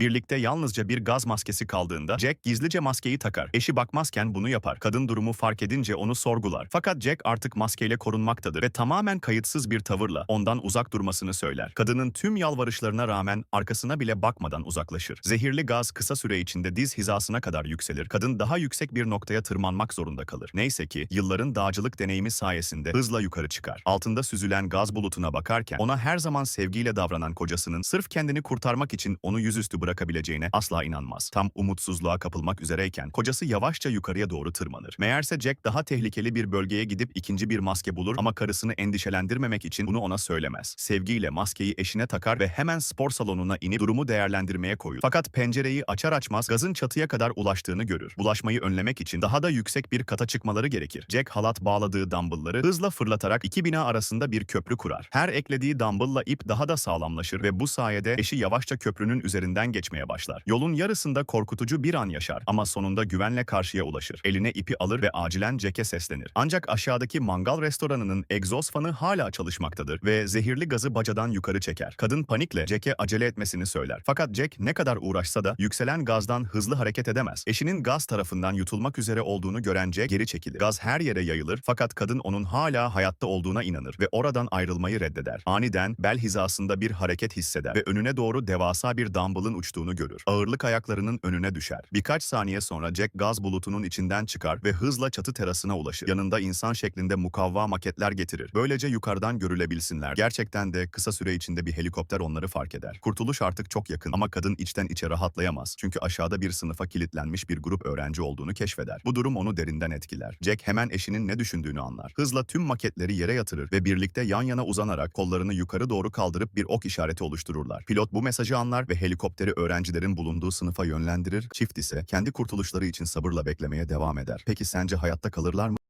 Birlikte yalnızca bir gaz maskesi kaldığında Jack gizlice maskeyi takar. Eşi bakmazken bunu yapar. Kadın durumu fark edince onu sorgular. Fakat Jack artık maskeyle korunmaktadır ve tamamen kayıtsız bir tavırla ondan uzak durmasını söyler. Kadının tüm yalvarışlarına rağmen arkasına bile bakmadan uzaklaşır. Zehirli gaz kısa süre içinde diz hizasına kadar yükselir. Kadın daha yüksek bir noktaya tırmanmak zorunda kalır. Neyse ki yılların dağcılık deneyimi sayesinde hızla yukarı çıkar. Altında süzülen gaz bulutuna bakarken ona her zaman sevgiyle davranan kocasının sırf kendini kurtarmak için onu yüzüstü bırakabileceğine asla inanmaz. Tam umutsuzluğa kapılmak üzereyken kocası yavaşça yukarıya doğru tırmanır. Meğerse Jack daha tehlikeli bir bölgeye gidip ikinci bir maske bulur ama karısını endişelendirmemek için bunu ona söylemez. Sevgiyle maskeyi eşine takar ve hemen spor salonuna inip durumu değerlendirmeye koyulur. Fakat pencereyi açar açmaz gazın çatıya kadar ulaştığını görür. Bulaşmayı önlemek için daha da yüksek bir kata çıkmaları gerekir. Jack halat bağladığı dumbbellları hızla fırlatarak iki bina arasında bir köprü kurar. Her eklediği dumbbella ip daha da sağlamlaşır ve bu sayede eşi yavaşça köprünün üzerinden geçmeye başlar. Yolun yarısında korkutucu bir an yaşar ama sonunda güvenle karşıya ulaşır. Eline ipi alır ve acilen Jack'e seslenir. Ancak aşağıdaki mangal restoranının egzoz fanı hala çalışmaktadır ve zehirli gazı bacadan yukarı çeker. Kadın panikle Jack'e acele etmesini söyler. Fakat Jack ne kadar uğraşsa da yükselen gazdan hızlı hareket edemez. Eşinin gaz tarafından yutulmak üzere olduğunu gören Jack geri çekilir. Gaz her yere yayılır fakat kadın onun hala hayatta olduğuna inanır ve oradan ayrılmayı reddeder. Aniden bel hizasında bir hareket hisseder ve önüne doğru devasa bir dumbbell'ın uçtuğunu görür. Ağırlık ayaklarının önüne düşer. Birkaç saniye sonra Jack gaz bulutunun içinden çıkar ve hızla çatı terasına ulaşır. Yanında insan şeklinde mukavva maketler getirir. Böylece yukarıdan görülebilsinler. Gerçekten de kısa süre içinde bir helikopter onları fark eder. Kurtuluş artık çok yakın ama kadın içten içe rahatlayamaz. Çünkü aşağıda bir sınıfa kilitlenmiş bir grup öğrenci olduğunu keşfeder. Bu durum onu derinden etkiler. Jack hemen eşinin ne düşündüğünü anlar. Hızla tüm maketleri yere yatırır ve birlikte yan yana uzanarak kollarını yukarı doğru kaldırıp bir ok işareti oluştururlar. Pilot bu mesajı anlar ve helikopteri öğrencilerin bulunduğu sınıfa yönlendirir. Çift ise kendi kurtuluşları için sabırla beklemeye devam eder. Peki sence hayatta kalırlar mı?